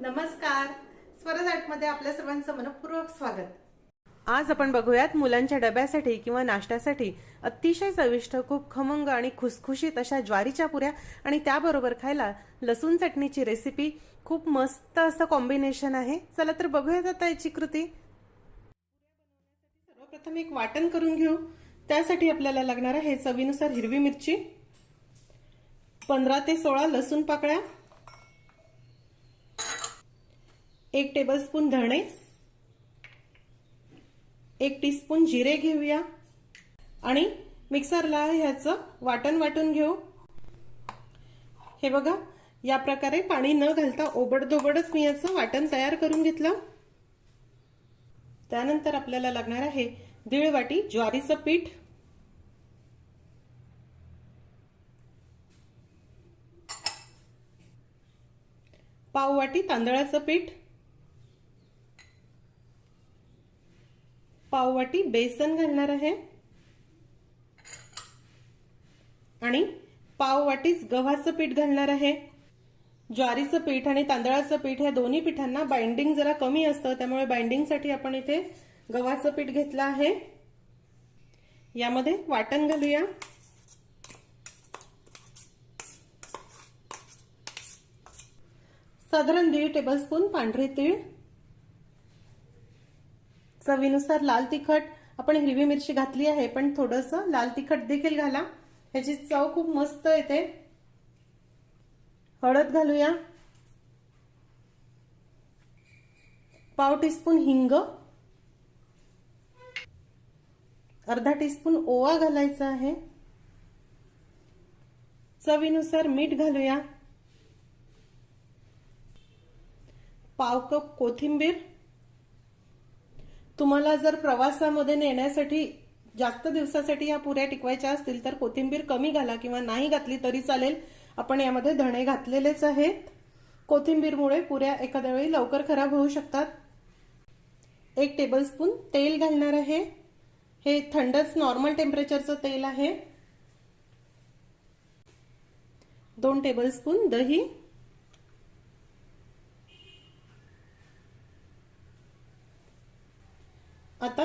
नमस्कार. स्वरजमध्ये आपल्या सर्वांचं मनपूर्वक स्वागत. आज आपण बघूयात मुलांच्या डब्यासाठी किंवा नाश्त्यासाठी अतिशय चविष्ट खूप खमंग आणि खुसखुशीत अशा ज्वारीच्या पुऱ्या आणि त्याबरोबर खायला लसूण चटणीची रेसिपी खूप मस्त असं कॉम्बिनेशन आहे. चला तर बघूयात आता याची कृती. सर्वप्रथम एक वाटण करून घेऊ. त्यासाठी आपल्याला लागणार आहे चवीनुसार हिरवी मिरची पंधरा ते सोळा लसूण पाकळ्या एक टेबलस्पून धणे एक टीस्पून जिरे घेऊया आणि मिक्सरला ह्याचं वाटण वाटून घेऊ. हे बघा या प्रकारे पाणी न घालता ओबडधोबडच मी याचं वाटण तयार करून घेतलं. त्यानंतर आपल्याला लागणार आहे दीड वाटी ज्वारीचं पीठ. पाव वाटी तांदळाचं पीठ. पाववाटी बेसन घालणार आहे. आणि पाववाटीच गव्हाचं पीठ घालणार आहे. ज्वारीचं पीठ आणि तांदळाचं पीठ या दोन्ही पिठांना बाइंडिंग जरा कमी असतं त्यामुळे बाइंडिंगसाठी आपण इथे गव्हाचं पीठ घेतलं आहे. यामध्ये वाटण घालूया. साधारण दीड टेबलस्पून पांढरे तीळ. चवीनुसार लाल तिखट आपण हिरवी मिरची घातली आहे पण थोडस लाल तिखट देखील घाला. ह्याची चव खूप मस्त येते. हळद घालूया. पाव टीस्पून हिंग. अर्धा टीस्पून ओवा घालायचा आहे. चवीनुसार मीठ घालूया. पाव कप कोथिंबीर. तुम्हाला जर प्रवासामध्ये नेण्यासाठी जास्त दिवसासाठी या पुऱ्या टिकवायच्या असतील तर कोथिंबीर कमी घाला किंवा नाही घातली तरी चालेल. आपण यामध्ये धणे घातलेलेच आहेत. कोथिंबीरमुळे पुऱ्या एखाद्या वेळी लवकर खराब होऊ शकतात. एक टेबलस्पून तेल घालणार आहे. हे थंडच नॉर्मल टेम्परेचरचं तेल आहे. दोन टेबलस्पून दही. आता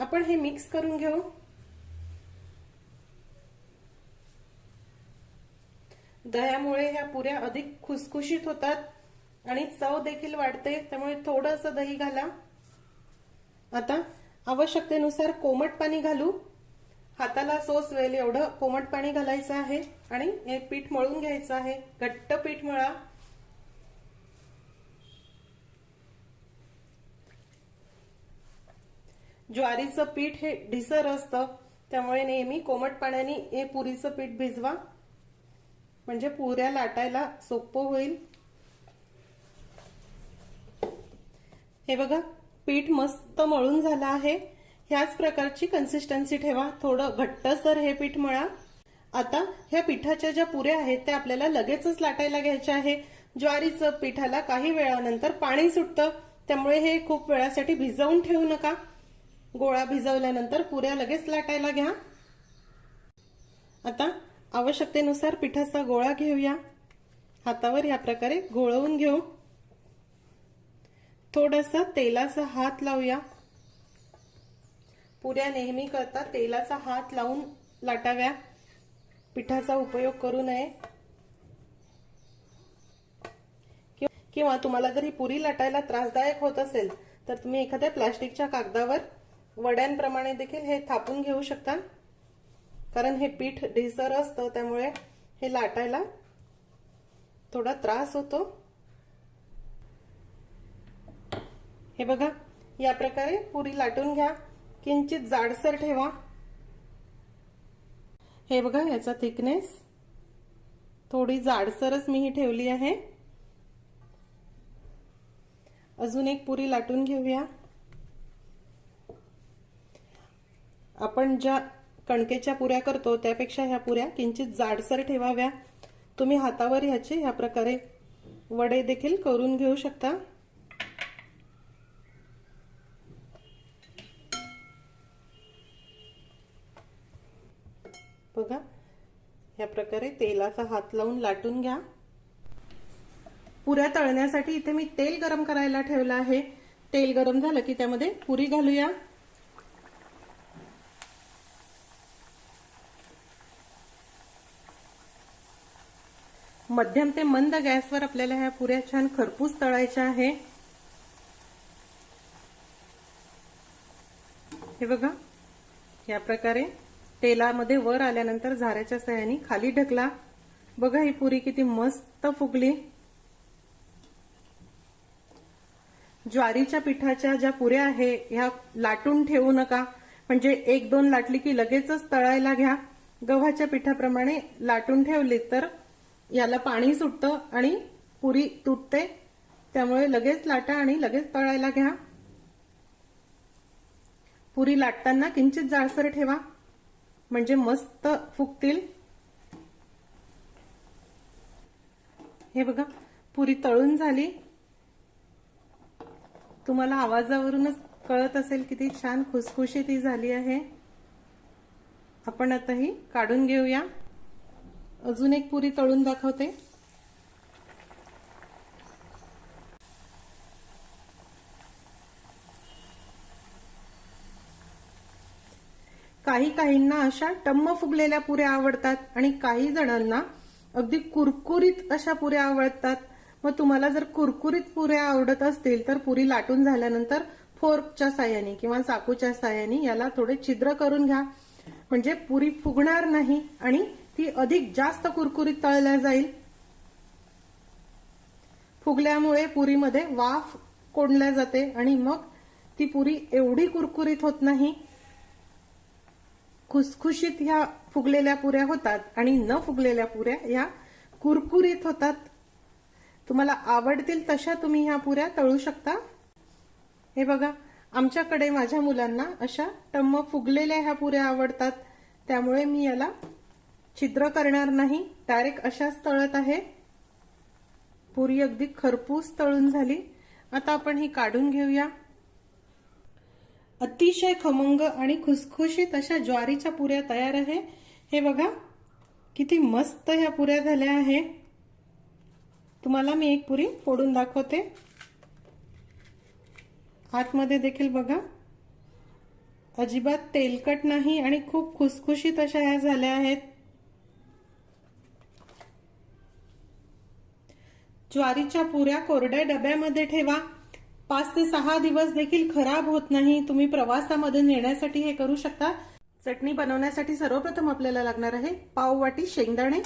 आपण हे मिक्स करून घेऊ. दह्यामुळे ह्या पुऱ्या अधिक खुसखुशीत होतात आणि चव देखील वाढते त्यामुळे थोडस दही घाला. आता आवश्यकतेनुसार कोमट पाणी घालू. हाताला सोस वेल एवढं कोमट पाणी घालायचं आहे आणि हे पीठ मळून घ्यायचं आहे. घट्ट पीठ मळा. ज्वारीचं पीठ हे ढिसर असतं त्यामुळे नेहमी कोमट पाण्याने हे पुरीचं पीठ भिजवा. म्हणजे पुऱ्या लाटायला सोपं होईल. हे बघा पीठ मस्त मळून झालं आहे. ह्याच प्रकारची कन्सिस्टन्सी ठेवा. थोडं घट्टसर हे पीठ मळा. आता ह्या पिठाच्या ज्या पुऱ्या आहेत त्या आपल्याला लगेचच लाटायला घ्यायच्या आहे. ज्वारीचं पिठाला काही वेळानंतर पाणी सुटतं. त्यामुळे हे खूप वेळासाठी भिजवून ठेवू नका. गोळा भिजवल्यानंतर पुऱ्या लगेच लाटायला घ्या. आता आवश्यकतेनुसार पिठाचा गोळा घेऊया. हातावर या प्रकारे गोळवून घेऊ. थोडासा तेलाचा हात लावूया. पुऱ्या नेहमी करता तेलाचा हात लावून लाटाव्या. पिठाचा उपयोग करू नये. किंवा तुम्हाला जर ही पुरी लाटायला त्रासदायक होत असेल तर तुम्ही एखाद्या प्लास्टिकच्या कागदावर वड्यांप्रमाणे देखील हे थापून घेऊ शकता कारण हे पीठ ढिसर असतं त्यामुळे हे लाटायला थोडा त्रास होतो. हे बघा या प्रकारे पुरी लाटून घ्या. किंचित जाडसर ठेवा. हे बघा याचा थिकनेस. थोडी जाडसरच मी ही ठेवली आहे. अजून एक पुरी लाटून घेऊया. आपण ज्या कणकेच्या पुऱ्या करतो त्यापेक्षा ह्या पुऱ्या किंचित जाडसर ठेवाव्या. तुम्ही हातावर ह्याचे ह्या प्रकारे वडे देखील करून घेऊ शकता. बघा ह्या प्रकारे तेलाचा हात लावून लाटून घ्या. पुऱ्या तळण्यासाठी इथे मी तेल गरम करायला ठेवलं आहे. तेल गरम झालं की त्यामध्ये पुरी घालूया. मध्यम ते मंद गॅसवर आपल्याला ह्या पुऱ्या छान खरपूस तळायच्या आहे. हे बघा या प्रकारे तेलामध्ये वर आल्यानंतर झाऱ्याच्या सहाय्याने खाली ढकला. बघा ही पुरी किती मस्त फुगली. ज्वारीच्या पिठाच्या ज्या पुऱ्या आहे ह्या लाटून ठेवू नका. म्हणजे एक दोन लाटली की लगेचच तळायला घ्या. गव्हाच्या पिठाप्रमाणे लाटून ठेवली तर याला पाणी सुटतं आणि पुरी तुटते. त्यामुळे लगेच लाटा आणि लगेच तळायला घ्या. पुरी लाटताना किंचित जाळसर ठेवा. म्हणजे मस्त फुगतील. हे बघा पुरी तळून झाली. तुम्हाला आवाजावरूनच कळत असेल किती छान खुसखुशी ती झाली आहे. आपण आता ही काढून घेऊया. अजून एक पुरी तळून दाखवते. काही काहींना अशा टम्म फुगलेल्या पुऱ्या आवडतात आणि काही जणांना अगदी कुरकुरीत अशा पुऱ्या आवडतात. मग तुम्हाला जर कुरकुरीत पुऱ्या आवडत असतील तर पुरी लाटून झाल्यानंतर फोर्कच्या साह्याने किंवा चाकूच्या साह्याने याला थोडे छिद्र करून घ्या. म्हणजे पुरी फुगणार नाही आणि ही अधिक जास्त कुरकुरीत तळल्या जाईल. फुगल्यामुळे पुरीमध्ये वाफ कोंडल्या जाते आणि मग ती पुरी एवढी कुरकुरीत होत नाही. खुसखुशीत ह्या फुगलेल्या पुऱ्या होतात आणि न फुगलेल्या पुऱ्या ह्या कुरकुरीत होतात. तुम्हाला आवडतील तशा तुम्ही ह्या पुऱ्या तळू शकता. हे बघा आमच्याकडे माझ्या मुलांना अशा टम्म फुगलेल्या ह्या पुऱ्या आवडतात. त्यामुळे मी याला छिद्र करणार नाही. डायरेक्ट अशाच तळत आहे. पुरी अगदी खरपूस तळून झाली. आता आपण ही काढून घेऊया. अतिशय खमंग आणि खुसखुशीत अशा ज्वारीच्या पुऱ्या तयार आहे. हे बघा किती मस्त ह्या पुऱ्या झाल्या आहे तुम्हाला मी एक पुरी फोडून दाखवते. आतमध्ये देखील बघा. अजिबात तेलकट नाही आणि खूप खुसखुशीत अशा ह्या झाल्या आहेत. ज्वारीच्या पुऱ्या कोरड्या डब्यामध्ये ठेवा. पाच ते सहा दिवस देखील खराब होत नाही. तुम्ही प्रवासामध्ये नेण्यासाठी हे करू शकता. चटणी बनवण्यासाठी सर्वप्रथम आपल्याला लागणार आहे पाव वाटी शेंगदाणे.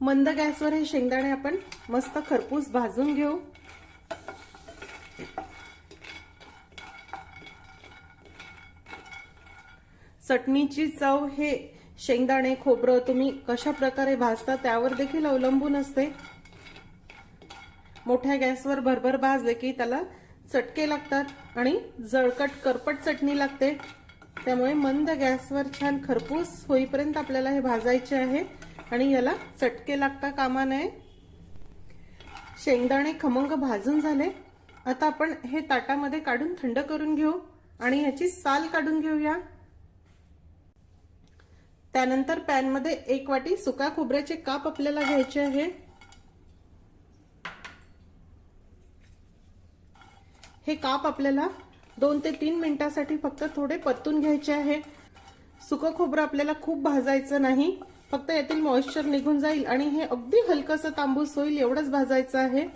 मंद गॅसवर हे शेंगदाणे आपण मस्त खरपूस भाजून घेऊ. चटणीची चव हे शेंगदाणे खोबरं तुम्ही कशा प्रकारे भाजता त्यावर देखील अवलंबून असते. मोठ्या गॅसवर भरभर भाजले की त्याला चटके लागतात आणि जळकट करपट चटणी लागते. त्यामुळे मंद गॅसवर छान खरपूस होईपर्यंत आपल्याला हे भाजायचे आहे आणि याला चटके लागता कामा नये. शेंगदाणे खमंग भाजून झाले. आता आपण हे ताटामध्ये काढून थंड करून घेऊ आणि ह्याची साल काढून घेऊया. त्यानंतर पॅनमध्ये एक वाटी सुका खोबऱ्याचे काप आपल्याला घ्यायचे आहे. हे काप आपल्याला दोन ते तीन मिनिटासाठी फक्त थोडे परतून घ्यायचे आहे. सुकं खोबरं आपल्याला खूप भाजायचं नाही. फक्त यातील मॉइश्चर निघून जाईल आणि हे अगदी हलकंसं तांबूस होईल एवढंच भाजायचं आहे.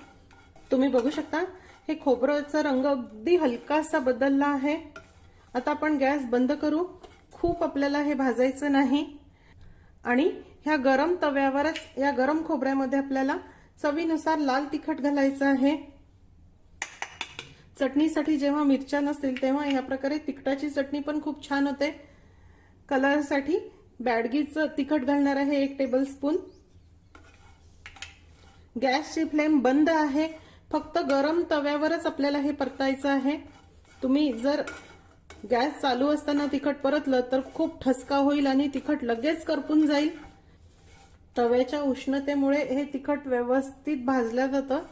तुम्ही बघू शकता हे खोबरंचा रंग अगदी हलकासा बदलला आहे. आता आपण गॅस बंद करू. खूप आपल्याला हे भाजायचं नाही. आणि ह्या गरम तव्यावरच या गरम खोबऱ्यामध्ये आपल्याला चवीनुसार लाल तिखट घालायचं आहे. चटणीसाठी जेव्हा मिरच्या नसतील तेव्हा ह्या प्रकारे तिखटाची चटणी पण खूप छान होते. कलरसाठी बॅडगीचं तिखट घालणार आहे एक टेबल स्पून गॅसची फ्लेम बंद आहे. फक्त गरम तव्यावरच आपल्याला हे परतायचं आहे. तुम्ही जर गॅस चालू असताना तिखट परतलं तर खूप ठसका होईल आणि तिखट लगेच करपून जाईल. तव्याच्या उष्णतेमुळे हे तिखट व्यवस्थित भाजलं जातं.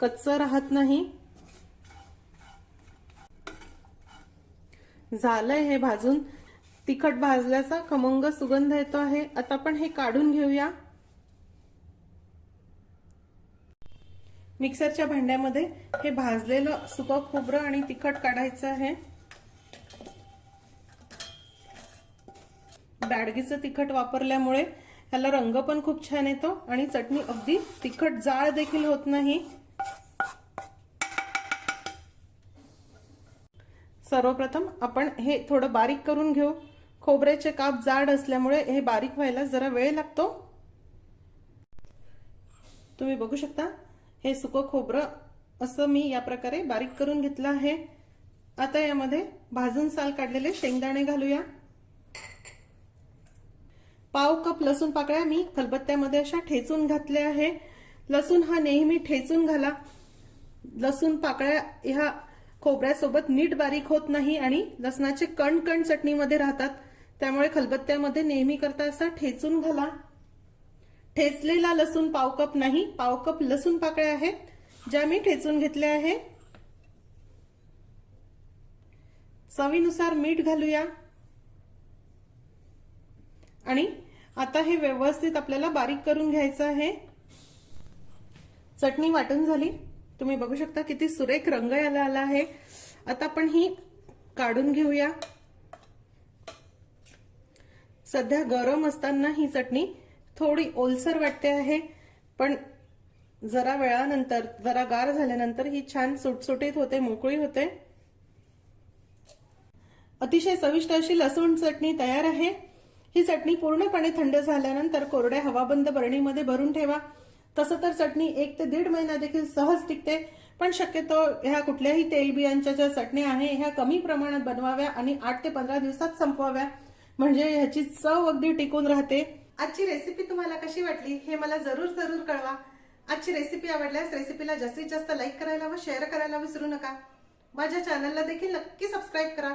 कच्चं राहत नाही. झालंय हे भाजून. तिखट भाजल्याचा खमंग सुगंध येतो आहे. आता आपण हे काढून घेऊया. मिक्सरच्या भांड्यामध्ये हे भाजलेलं सुकं खोबरं आणि तिखट काढायचं आहे. बॅडगीचं तिखट वापरल्यामुळे ह्याला रंग पण खूप छान येतो आणि चटणी अगदी तिखट जाळ देखील होत नाही. सर्वप्रथम आपण हे थोडं बारीक करून घेऊ. खोबऱ्याचे काप जाड असल्यामुळे हे बारीक व्हायला जरा वेळ लागतो. तुम्ही बघू शकता हे सुकं खोबरं असं मी या प्रकारे बारीक करून घेतलं आहे. आता यामध्ये भाजून साल काढलेले शेंगदाणे घालूया. पाव कप लसूण पाकळ्या मी खलबत्त्यामध्ये अशा ठेचून घातल्या आहे. लसूण हा नेहमी ठेचून घाला. लसूण पाकळ्या ह्या खोबऱ्यासोबत नीट बारीक होत नाही आणि लसणाचे कण कण चटणीमध्ये राहतात. त्यामुळे खलबत्त्यामध्ये नेहमी करता असा ठेचून घाला. ठेचलेला लसूण पाव कप नाही पाव कप लसूण पाकळ्या आहेत ज्या मी ठेचून घेतल्या आहे. चवीनुसार मीठ घालूया आणि आता हे व्यवस्थित आपल्याला बारीक करून घ्यायचं आहे. चटणी वाटून झाली. तुम्ही बघू शकता किती सुरेख रंग याला आला आहे. आता आपण ही काढून घेऊया. सध्या गरम असताना ही चटणी थोडी ओलसर वाटते आहे पण जरा वेळानंतर जरा गार झाल्यानंतर ही छान सुटसुटीत होते मोकळी होते. अतिशय चविष्ट अशी लसूण चटणी तयार आहे. ही चटणी पूर्णपणे थंड झाल्यानंतर कोरड्या हवाबंद बरणीमध्ये भरून ठेवा. तसं तर चटणी एक ते दीड महिना देखील सहज टिकते पण शक्यतो ह्या कुठल्याही तेलबियांच्या ज्या चटण्या आहे ह्या कमी प्रमाणात बनवाव्या आणि आठ ते पंधरा दिवसात संपवाव्या. म्हणजे ह्याची चव अगदी टिकून राहते. आजची रेसिपी तुम्हाला कशी वाटली हे मला जरूर जरूर कळवा. आजची रेसिपी आवडल्यास रेसिपीला जास्तीत जास्त लाईक करायला व शेअर करायला विसरू नका. माझ्या चॅनलला देखील नक्की सबस्क्राईब करा.